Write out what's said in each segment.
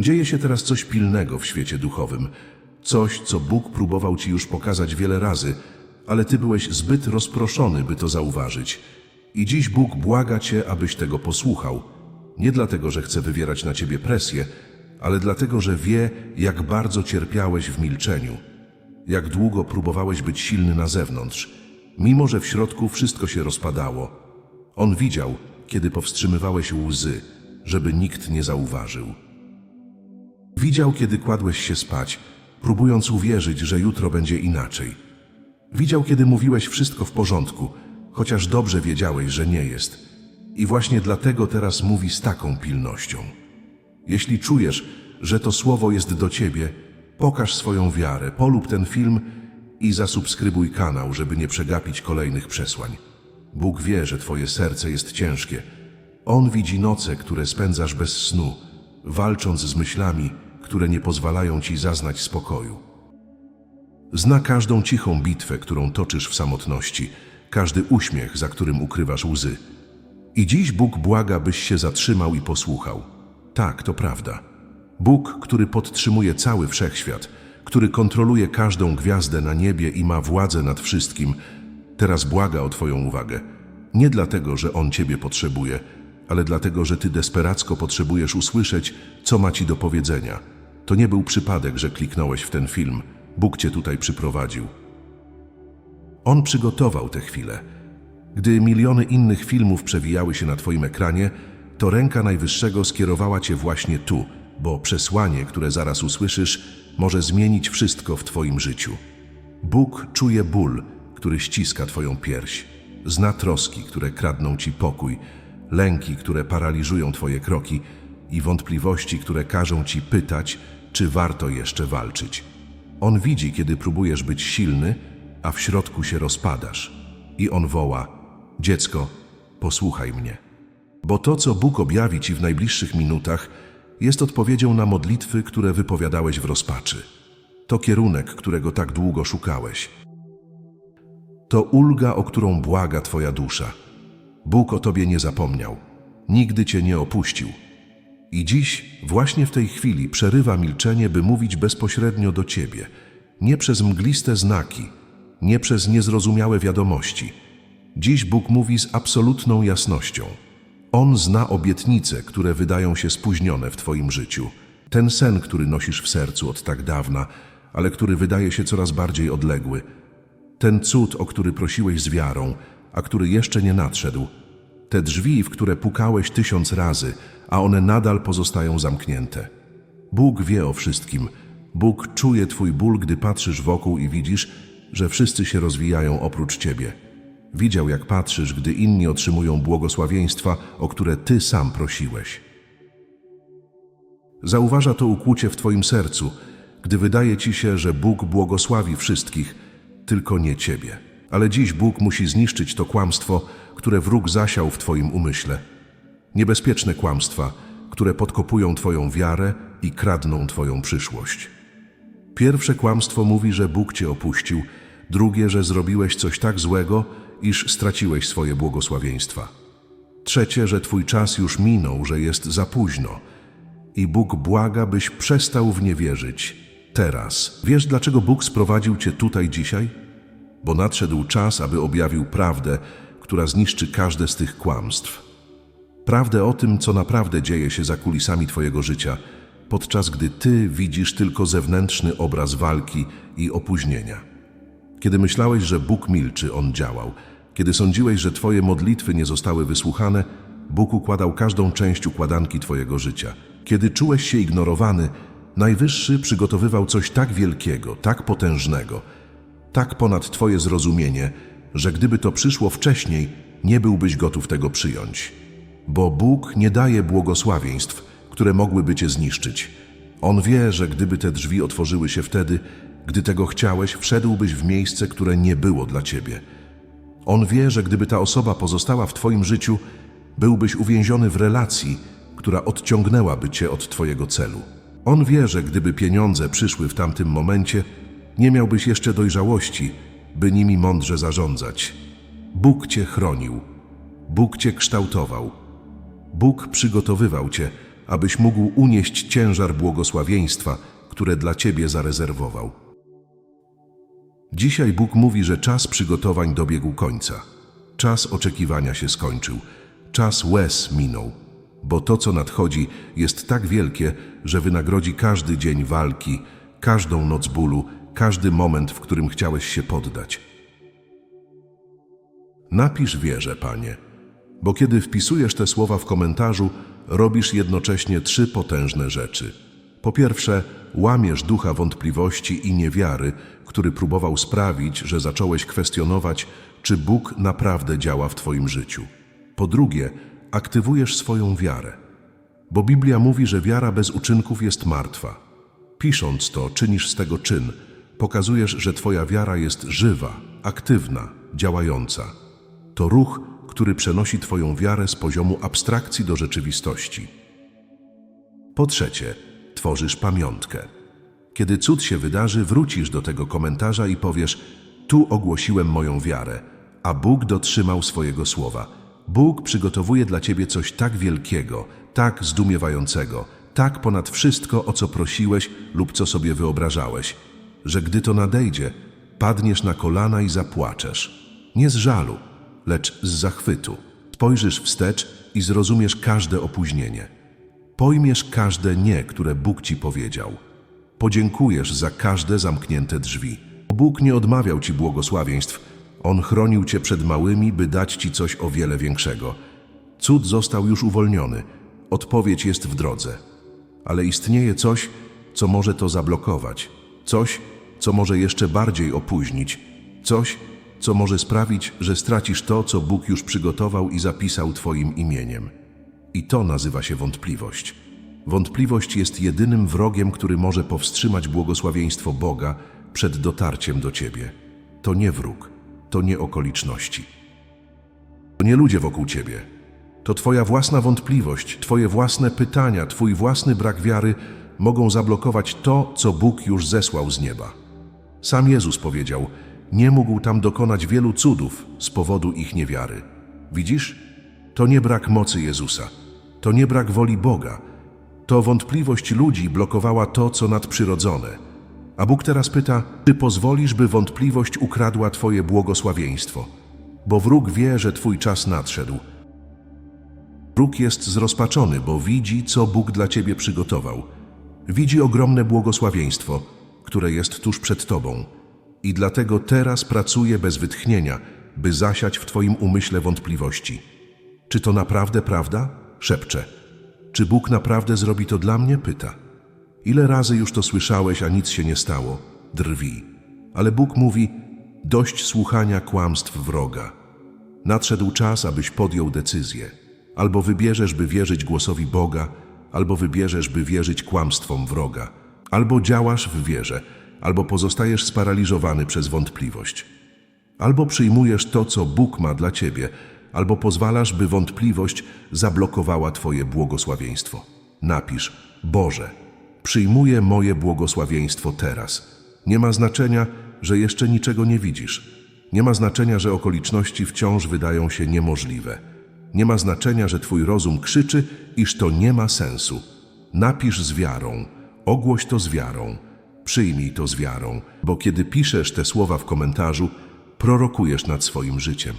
Dzieje się teraz coś pilnego w świecie duchowym. Coś, co Bóg próbował ci już pokazać wiele razy, ale ty byłeś zbyt rozproszony, by to zauważyć. I dziś Bóg błaga cię, abyś tego posłuchał. Nie dlatego, że chce wywierać na ciebie presję, ale dlatego, że wie, jak bardzo cierpiałeś w milczeniu. Jak długo próbowałeś być silny na zewnątrz, mimo że w środku wszystko się rozpadało. On widział, kiedy powstrzymywałeś łzy, żeby nikt nie zauważył. Widział, kiedy kładłeś się spać, próbując uwierzyć, że jutro będzie inaczej. Widział, kiedy mówiłeś wszystko w porządku, chociaż dobrze wiedziałeś, że nie jest. I właśnie dlatego teraz mówi z taką pilnością. Jeśli czujesz, że to słowo jest do ciebie, pokaż swoją wiarę, polub ten film i zasubskrybuj kanał, żeby nie przegapić kolejnych przesłań. Bóg wie, że twoje serce jest ciężkie. On widzi noce, które spędzasz bez snu, walcząc z myślami, które nie pozwalają ci zaznać spokoju. Zna każdą cichą bitwę, którą toczysz w samotności, każdy uśmiech, za którym ukrywasz łzy. I dziś Bóg błaga, byś się zatrzymał i posłuchał. Tak, to prawda. Bóg, który podtrzymuje cały wszechświat, który kontroluje każdą gwiazdę na niebie i ma władzę nad wszystkim, teraz błaga o Twoją uwagę. Nie dlatego, że On Ciebie potrzebuje, ale dlatego, że Ty desperacko potrzebujesz usłyszeć, co ma Ci do powiedzenia. To nie był przypadek, że kliknąłeś w ten film. Bóg Cię tutaj przyprowadził. On przygotował tę chwilę. Gdy miliony innych filmów przewijały się na Twoim ekranie, to ręka Najwyższego skierowała Cię właśnie tu, bo przesłanie, które zaraz usłyszysz, może zmienić wszystko w Twoim życiu. Bóg czuje ból, który ściska Twoją pierś. Zna troski, które kradną Ci pokój, lęki, które paraliżują Twoje kroki i wątpliwości, które każą Ci pytać, czy warto jeszcze walczyć. On widzi, kiedy próbujesz być silny, a w środku się rozpadasz. I on woła: Dziecko, posłuchaj mnie. Bo to, co Bóg objawi ci w najbliższych minutach, jest odpowiedzią na modlitwy, które wypowiadałeś w rozpaczy. To kierunek, którego tak długo szukałeś. To ulga, o którą błaga Twoja dusza. Bóg o Tobie nie zapomniał. Nigdy Cię nie opuścił. I dziś, właśnie w tej chwili, przerywa milczenie, by mówić bezpośrednio do Ciebie. Nie przez mgliste znaki, nie przez niezrozumiałe wiadomości. Dziś Bóg mówi z absolutną jasnością. On zna obietnice, które wydają się spóźnione w Twoim życiu. Ten sen, który nosisz w sercu od tak dawna, ale który wydaje się coraz bardziej odległy. Ten cud, o który prosiłeś z wiarą, a który jeszcze nie nadszedł. Te drzwi, w które pukałeś tysiąc razy, a one nadal pozostają zamknięte. Bóg wie o wszystkim. Bóg czuje Twój ból, gdy patrzysz wokół i widzisz, że wszyscy się rozwijają oprócz Ciebie. Widział, jak patrzysz, gdy inni otrzymują błogosławieństwa, o które Ty sam prosiłeś. Zauważa to ukłucie w Twoim sercu, gdy wydaje Ci się, że Bóg błogosławi wszystkich, tylko nie Ciebie. Ale dziś Bóg musi zniszczyć to kłamstwo, które wróg zasiał w Twoim umyśle. Niebezpieczne kłamstwa, które podkopują Twoją wiarę i kradną Twoją przyszłość. Pierwsze kłamstwo mówi, że Bóg Cię opuścił, drugie, że zrobiłeś coś tak złego, iż straciłeś swoje błogosławieństwa. Trzecie, że Twój czas już minął, że jest za późno. I Bóg błaga, byś przestał w nie wierzyć. Teraz. Wiesz, dlaczego Bóg sprowadził Cię tutaj dzisiaj? Bo nadszedł czas, aby objawił prawdę, która zniszczy każde z tych kłamstw. Prawdę o tym, co naprawdę dzieje się za kulisami Twojego życia, podczas gdy Ty widzisz tylko zewnętrzny obraz walki i opóźnienia. Kiedy myślałeś, że Bóg milczy, On działał. Kiedy sądziłeś, że Twoje modlitwy nie zostały wysłuchane, Bóg układał każdą część układanki Twojego życia. Kiedy czułeś się ignorowany, Najwyższy przygotowywał coś tak wielkiego, tak potężnego, tak ponad Twoje zrozumienie, że gdyby to przyszło wcześniej, nie byłbyś gotów tego przyjąć. Bo Bóg nie daje błogosławieństw, które mogłyby Cię zniszczyć. On wie, że gdyby te drzwi otworzyły się wtedy, gdy tego chciałeś, wszedłbyś w miejsce, które nie było dla Ciebie. On wie, że gdyby ta osoba pozostała w Twoim życiu, byłbyś uwięziony w relacji, która odciągnęłaby Cię od Twojego celu. On wie, że gdyby pieniądze przyszły w tamtym momencie, nie miałbyś jeszcze dojrzałości, by nimi mądrze zarządzać. Bóg Cię chronił, Bóg Cię kształtował, Bóg przygotowywał Cię, abyś mógł unieść ciężar błogosławieństwa, które dla ciebie zarezerwował. Dzisiaj Bóg mówi, że czas przygotowań dobiegł końca. Czas oczekiwania się skończył. Czas łez minął. Bo to, co nadchodzi, jest tak wielkie, że wynagrodzi każdy dzień walki, każdą noc bólu, każdy moment, w którym chciałeś się poddać. Napisz wierze, Panie, bo kiedy wpisujesz te słowa w komentarzu, robisz jednocześnie trzy potężne rzeczy. Po pierwsze, łamiesz ducha wątpliwości i niewiary, który próbował sprawić, że zacząłeś kwestionować, czy Bóg naprawdę działa w Twoim życiu. Po drugie, aktywujesz swoją wiarę, bo Biblia mówi, że wiara bez uczynków jest martwa. Pisząc to, czynisz z tego czyn, pokazujesz, że Twoja wiara jest żywa, aktywna, działająca. To ruch, który przenosi Twoją wiarę z poziomu abstrakcji do rzeczywistości. Po trzecie, tworzysz pamiątkę. Kiedy cud się wydarzy, wrócisz do tego komentarza i powiesz: Tu ogłosiłem moją wiarę, a Bóg dotrzymał swojego słowa. Bóg przygotowuje dla ciebie coś tak wielkiego, tak zdumiewającego, tak ponad wszystko, o co prosiłeś lub co sobie wyobrażałeś, że gdy to nadejdzie, padniesz na kolana i zapłaczesz. Nie z żalu, lecz z zachwytu. Spojrzysz wstecz i zrozumiesz każde opóźnienie. Pojmiesz każde nie, które Bóg ci powiedział. Podziękujesz za każde zamknięte drzwi. Bóg nie odmawiał ci błogosławieństw. On chronił cię przed małymi, by dać ci coś o wiele większego. Cud został już uwolniony. Odpowiedź jest w drodze. Ale istnieje coś, co może to zablokować. Coś, co może jeszcze bardziej opóźnić. Coś, co może sprawić, że stracisz to, co Bóg już przygotował i zapisał Twoim imieniem. I to nazywa się wątpliwość. Wątpliwość jest jedynym wrogiem, który może powstrzymać błogosławieństwo Boga przed dotarciem do Ciebie. To nie wróg, to nie okoliczności. To nie ludzie wokół Ciebie. To Twoja własna wątpliwość, Twoje własne pytania, Twój własny brak wiary mogą zablokować to, co Bóg już zesłał z nieba. Sam Jezus powiedział, nie mógł tam dokonać wielu cudów z powodu ich niewiary. Widzisz? To nie brak mocy Jezusa, to nie brak woli Boga, to wątpliwość ludzi blokowała to, co nadprzyrodzone. A Bóg teraz pyta, czy pozwolisz, by wątpliwość ukradła Twoje błogosławieństwo? Bo wróg wie, że Twój czas nadszedł. Wróg jest zrozpaczony, bo widzi, co Bóg dla Ciebie przygotował. Widzi ogromne błogosławieństwo, które jest tuż przed Tobą. I dlatego teraz pracuje bez wytchnienia, by zasiać w Twoim umyśle wątpliwości. Czy to naprawdę prawda? Szepcze. Czy Bóg naprawdę zrobi to dla mnie? Pyta. Ile razy już to słyszałeś, a nic się nie stało? Drwi. Ale Bóg mówi, dość słuchania kłamstw wroga. Nadszedł czas, abyś podjął decyzję. Albo wybierzesz, by wierzyć głosowi Boga, albo wybierzesz, by wierzyć kłamstwom wroga. Albo działasz w wierze, albo pozostajesz sparaliżowany przez wątpliwość. Albo przyjmujesz to, co Bóg ma dla ciebie, albo pozwalasz, by wątpliwość zablokowała Twoje błogosławieństwo. Napisz: Boże, przyjmuję moje błogosławieństwo teraz. Nie ma znaczenia, że jeszcze niczego nie widzisz. Nie ma znaczenia, że okoliczności wciąż wydają się niemożliwe. Nie ma znaczenia, że Twój rozum krzyczy, iż to nie ma sensu. Napisz z wiarą, ogłoś to z wiarą, przyjmij to z wiarą, bo kiedy piszesz te słowa w komentarzu, prorokujesz nad swoim życiem.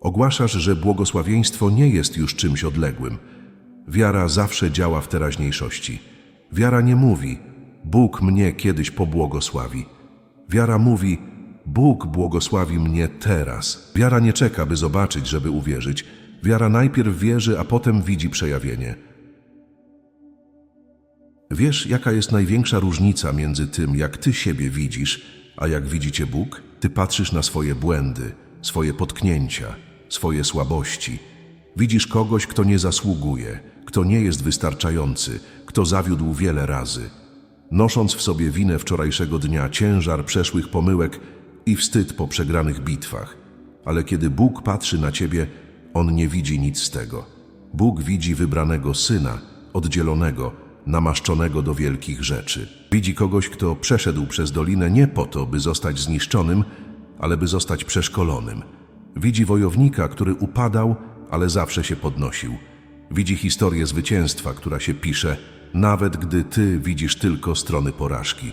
Ogłaszasz, że błogosławieństwo nie jest już czymś odległym. Wiara zawsze działa w teraźniejszości. Wiara nie mówi, Bóg mnie kiedyś pobłogosławi. Wiara mówi, Bóg błogosławi mnie teraz. Wiara nie czeka, by zobaczyć, żeby uwierzyć. Wiara najpierw wierzy, a potem widzi przejawienie. Wiesz, jaka jest największa różnica między tym, jak ty siebie widzisz, a jak widzicie Bóg? Ty patrzysz na swoje błędy, swoje potknięcia, swoje słabości. Widzisz kogoś, kto nie zasługuje, kto nie jest wystarczający, kto zawiódł wiele razy. Nosząc w sobie winę wczorajszego dnia, ciężar przeszłych pomyłek i wstyd po przegranych bitwach. Ale kiedy Bóg patrzy na ciebie, on nie widzi nic z tego. Bóg widzi wybranego syna, oddzielonego, namaszczonego do wielkich rzeczy. Widzi kogoś, kto przeszedł przez dolinę nie po to, by zostać zniszczonym, ale by zostać przeszkolonym. Widzi wojownika, który upadał, ale zawsze się podnosił. Widzi historię zwycięstwa, która się pisze, nawet gdy ty widzisz tylko strony porażki.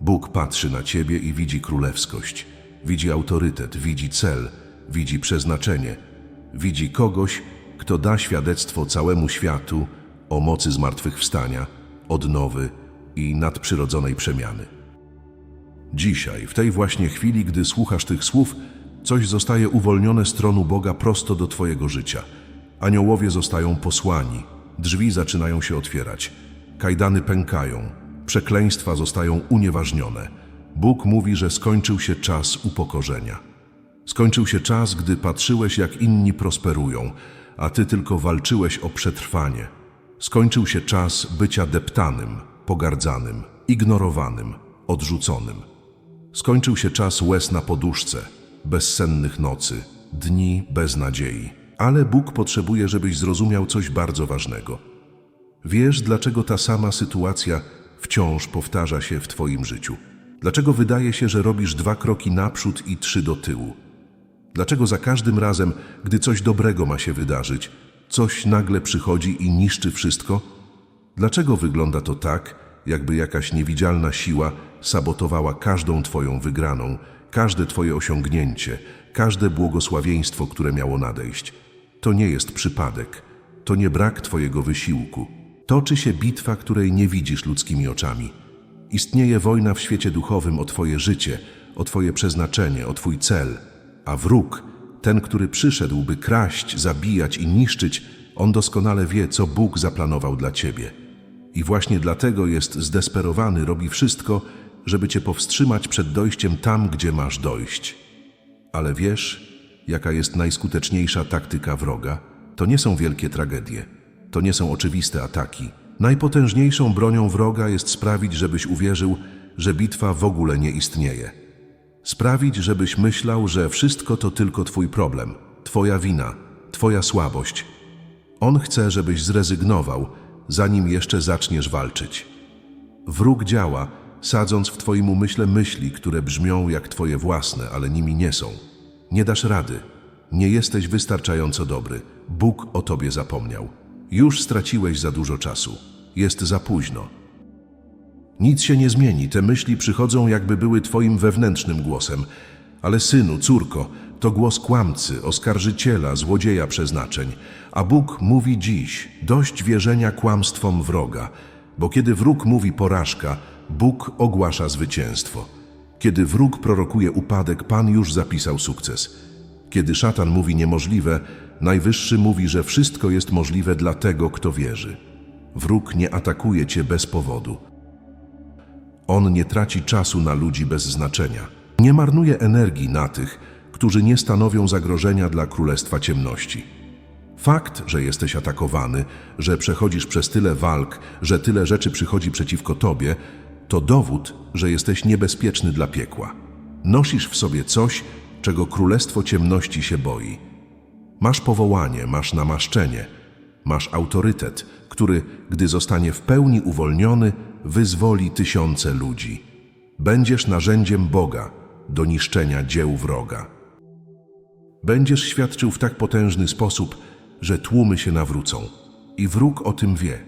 Bóg patrzy na ciebie i widzi królewskość, widzi autorytet, widzi cel, widzi przeznaczenie, widzi kogoś, kto da świadectwo całemu światu o mocy zmartwychwstania, odnowy i nadprzyrodzonej przemiany. Dzisiaj, w tej właśnie chwili, gdy słuchasz tych słów, coś zostaje uwolnione z tronu Boga prosto do Twojego życia. Aniołowie zostają posłani, drzwi zaczynają się otwierać, kajdany pękają, przekleństwa zostają unieważnione. Bóg mówi, że skończył się czas upokorzenia. Skończył się czas, gdy patrzyłeś, jak inni prosperują, a ty tylko walczyłeś o przetrwanie. Skończył się czas bycia deptanym, pogardzanym, ignorowanym, odrzuconym. Skończył się czas łez na poduszce, bezsennych nocy, dni bez nadziei. Ale Bóg potrzebuje, żebyś zrozumiał coś bardzo ważnego. Wiesz, dlaczego ta sama sytuacja wciąż powtarza się w Twoim życiu? Dlaczego wydaje się, że robisz dwa kroki naprzód i trzy do tyłu? Dlaczego za każdym razem, gdy coś dobrego ma się wydarzyć, coś nagle przychodzi i niszczy wszystko? Dlaczego wygląda to tak, jakby jakaś niewidzialna siła sabotowała każdą Twoją wygraną, każde Twoje osiągnięcie, każde błogosławieństwo, które miało nadejść? To nie jest przypadek, to nie brak Twojego wysiłku. Toczy się bitwa, której nie widzisz ludzkimi oczami. Istnieje wojna w świecie duchowym o Twoje życie, o Twoje przeznaczenie, o Twój cel. A wróg, ten, który przyszedł, by kraść, zabijać i niszczyć, on doskonale wie, co Bóg zaplanował dla Ciebie. I właśnie dlatego jest zdesperowany, robi wszystko, żeby Cię powstrzymać przed dojściem tam, gdzie masz dojść. Ale wiesz, jaka jest najskuteczniejsza taktyka wroga? To nie są wielkie tragedie, to nie są oczywiste ataki. Najpotężniejszą bronią wroga jest sprawić, żebyś uwierzył, że bitwa w ogóle nie istnieje. Sprawić, żebyś myślał, że wszystko to tylko Twój problem, Twoja wina, Twoja słabość. On chce, żebyś zrezygnował, zanim jeszcze zaczniesz walczyć. Wróg działa, sadząc w Twoim umyśle myśli, które brzmią jak Twoje własne, ale nimi nie są. Nie dasz rady. Nie jesteś wystarczająco dobry. Bóg o Tobie zapomniał. Już straciłeś za dużo czasu. Jest za późno. Nic się nie zmieni, te myśli przychodzą, jakby były Twoim wewnętrznym głosem. Ale synu, córko, to głos kłamcy, oskarżyciela, złodzieja przeznaczeń. A Bóg mówi dziś: dość wierzenia kłamstwom wroga, bo kiedy wróg mówi porażka, Bóg ogłasza zwycięstwo. Kiedy wróg prorokuje upadek, Pan już zapisał sukces. Kiedy szatan mówi niemożliwe, Najwyższy mówi, że wszystko jest możliwe dla tego, kto wierzy. Wróg nie atakuje cię bez powodu. On nie traci czasu na ludzi bez znaczenia. Nie marnuje energii na tych, którzy nie stanowią zagrożenia dla Królestwa Ciemności. Fakt, że jesteś atakowany, że przechodzisz przez tyle walk, że tyle rzeczy przychodzi przeciwko tobie, to dowód, że jesteś niebezpieczny dla piekła. Nosisz w sobie coś, czego Królestwo Ciemności się boi. Masz powołanie, masz namaszczenie, masz autorytet, który, gdy zostanie w pełni uwolniony, wyzwoli tysiące ludzi. Będziesz narzędziem Boga do niszczenia dzieł wroga. Będziesz świadczył w tak potężny sposób, że tłumy się nawrócą. I wróg o tym wie.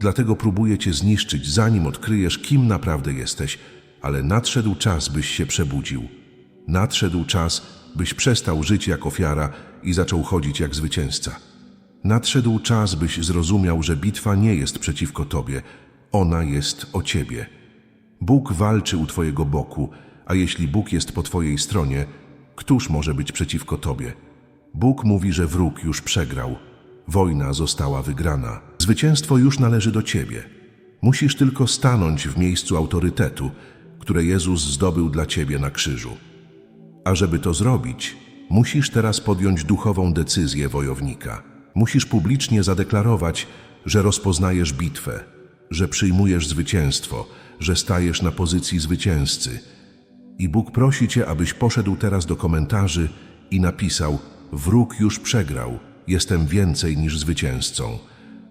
Dlatego próbuje cię zniszczyć, zanim odkryjesz, kim naprawdę jesteś, ale nadszedł czas, byś się przebudził. Nadszedł czas, byś przestał żyć jak ofiara i zaczął chodzić jak zwycięzca. Nadszedł czas, byś zrozumiał, że bitwa nie jest przeciwko tobie, ona jest o ciebie. Bóg walczy u twojego boku, a jeśli Bóg jest po twojej stronie, któż może być przeciwko tobie? Bóg mówi, że wróg już przegrał. Wojna została wygrana. Zwycięstwo już należy do ciebie. Musisz tylko stanąć w miejscu autorytetu, które Jezus zdobył dla ciebie na krzyżu. A żeby to zrobić, musisz teraz podjąć duchową decyzję wojownika. Musisz publicznie zadeklarować, że rozpoznajesz bitwę, że przyjmujesz zwycięstwo, że stajesz na pozycji zwycięzcy. I Bóg prosi cię, abyś poszedł teraz do komentarzy i napisał: Wróg już przegrał, jestem więcej niż zwycięzcą.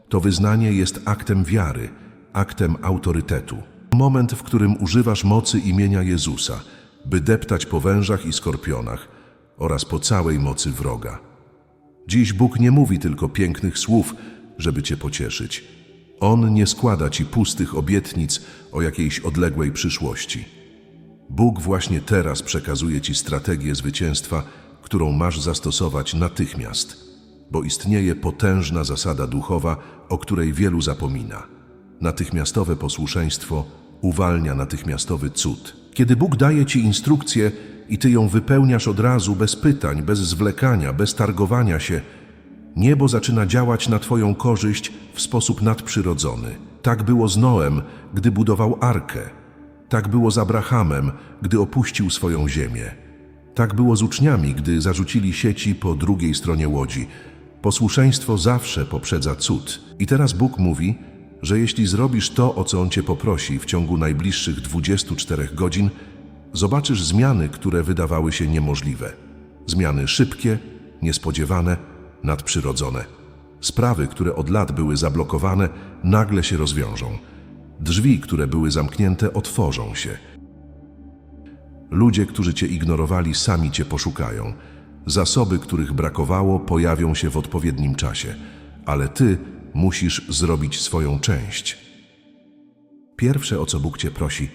To wyznanie jest aktem wiary, aktem autorytetu. Moment, w którym używasz mocy imienia Jezusa, by deptać po wężach i skorpionach oraz po całej mocy wroga. Dziś Bóg nie mówi tylko pięknych słów, żeby cię pocieszyć. On nie składa ci pustych obietnic o jakiejś odległej przyszłości. Bóg właśnie teraz przekazuje ci strategię zwycięstwa, którą masz zastosować natychmiast, bo istnieje potężna zasada duchowa, o której wielu zapomina. Natychmiastowe posłuszeństwo uwalnia natychmiastowy cud. Kiedy Bóg daje ci instrukcję i ty ją wypełniasz od razu, bez pytań, bez zwlekania, bez targowania się, Niebo zaczyna działać na Twoją korzyść w sposób nadprzyrodzony. Tak było z Noem, gdy budował arkę. Tak było z Abrahamem, gdy opuścił swoją ziemię. Tak było z uczniami, gdy zarzucili sieci po drugiej stronie łodzi. Posłuszeństwo zawsze poprzedza cud. I teraz Bóg mówi, że jeśli zrobisz to, o co On Cię poprosi w ciągu najbliższych 24 godzin, zobaczysz zmiany, które wydawały się niemożliwe. Zmiany szybkie, niespodziewane, nadprzyrodzone. Sprawy, które od lat były zablokowane, nagle się rozwiążą. Drzwi, które były zamknięte, otworzą się. Ludzie, którzy cię ignorowali, sami cię poszukają. Zasoby, których brakowało, pojawią się w odpowiednim czasie, ale ty musisz zrobić swoją część. Pierwsze, o co Bóg cię prosi,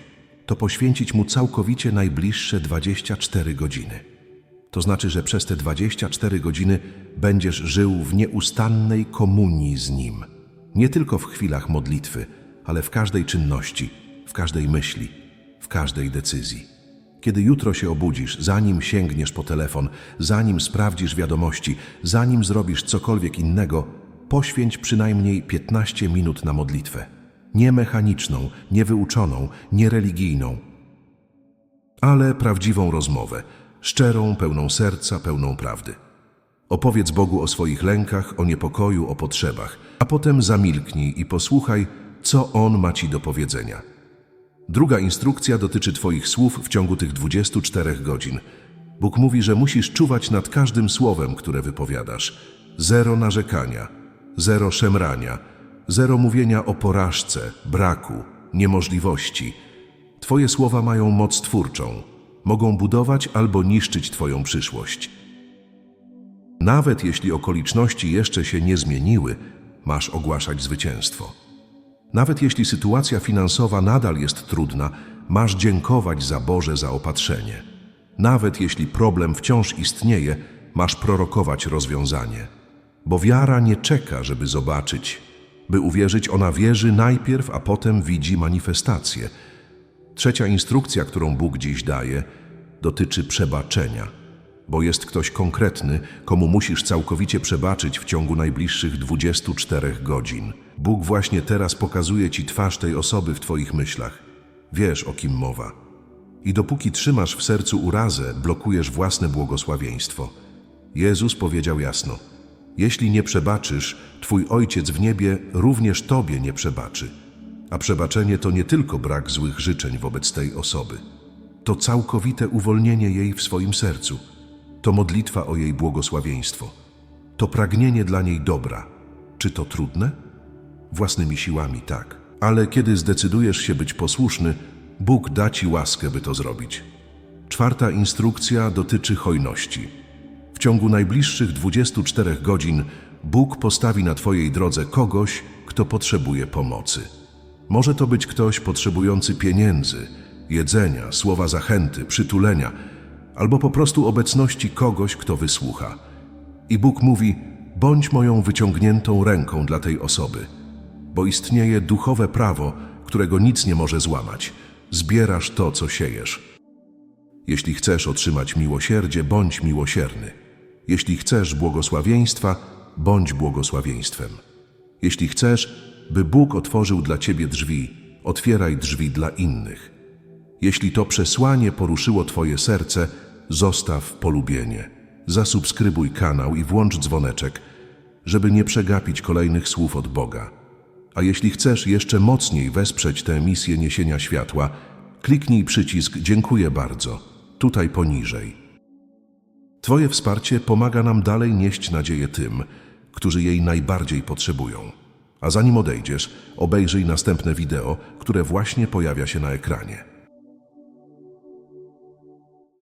to poświęcić mu całkowicie najbliższe 24 godziny. To znaczy, że przez te 24 godziny będziesz żył w nieustannej komunii z Nim. Nie tylko w chwilach modlitwy, ale w każdej czynności, w każdej myśli, w każdej decyzji. Kiedy jutro się obudzisz, zanim sięgniesz po telefon, zanim sprawdzisz wiadomości, zanim zrobisz cokolwiek innego, poświęć przynajmniej 15 minut na modlitwę. Nie mechaniczną, nie wyuczoną, nie religijną, ale prawdziwą rozmowę, szczerą, pełną serca, pełną prawdy. Opowiedz Bogu o swoich lękach, o niepokoju, o potrzebach, a potem zamilknij i posłuchaj, co On ma Ci do powiedzenia. Druga instrukcja dotyczy Twoich słów w ciągu tych 24 godzin. Bóg mówi, że musisz czuwać nad każdym słowem, które wypowiadasz. Zero narzekania, zero szemrania, zero mówienia o porażce, braku, niemożliwości. Twoje słowa mają moc twórczą. Mogą budować albo niszczyć Twoją przyszłość. Nawet jeśli okoliczności jeszcze się nie zmieniły, masz ogłaszać zwycięstwo. Nawet jeśli sytuacja finansowa nadal jest trudna, masz dziękować za Boże zaopatrzenie. Nawet jeśli problem wciąż istnieje, masz prorokować rozwiązanie. Bo wiara nie czeka, żeby zobaczyć. By uwierzyć, ona wierzy najpierw, a potem widzi manifestację. Trzecia instrukcja, którą Bóg dziś daje, dotyczy przebaczenia bo jest ktoś konkretny, komu musisz całkowicie przebaczyć w ciągu najbliższych 24 godzin. Bóg właśnie teraz pokazuje ci twarz tej osoby w twoich myślach. Wiesz, o kim mowa. I dopóki trzymasz w sercu urazę, blokujesz własne błogosławieństwo. Jezus powiedział jasno: Jeśli nie przebaczysz, twój ojciec w niebie również tobie nie przebaczy. A przebaczenie to nie tylko brak złych życzeń wobec tej osoby. To całkowite uwolnienie jej w swoim sercu to modlitwa o jej błogosławieństwo. To pragnienie dla niej dobra. Czy to trudne? Własnymi siłami tak. Ale kiedy zdecydujesz się być posłuszny, Bóg da ci łaskę, by to zrobić. Czwarta instrukcja dotyczy hojności. W ciągu najbliższych 24 godzin Bóg postawi na Twojej drodze kogoś, kto potrzebuje pomocy. Może to być ktoś potrzebujący pieniędzy, jedzenia, słowa zachęty, przytulenia – albo po prostu obecności kogoś, kto wysłucha. I Bóg mówi: bądź moją wyciągniętą ręką dla tej osoby, bo istnieje duchowe prawo, którego nic nie może złamać. Zbierasz to, co siejesz. Jeśli chcesz otrzymać miłosierdzie, bądź miłosierny. Jeśli chcesz błogosławieństwa, bądź błogosławieństwem. Jeśli chcesz, by Bóg otworzył dla ciebie drzwi, otwieraj drzwi dla innych. Jeśli to przesłanie poruszyło Twoje serce, zostaw polubienie. Zasubskrybuj kanał i włącz dzwoneczek, żeby nie przegapić kolejnych słów od Boga. A jeśli chcesz jeszcze mocniej wesprzeć tę misję niesienia światła, kliknij przycisk Dziękuję bardzo, tutaj poniżej. Twoje wsparcie pomaga nam dalej nieść nadzieję tym, którzy jej najbardziej potrzebują. A zanim odejdziesz, obejrzyj następne wideo, które właśnie pojawia się na ekranie.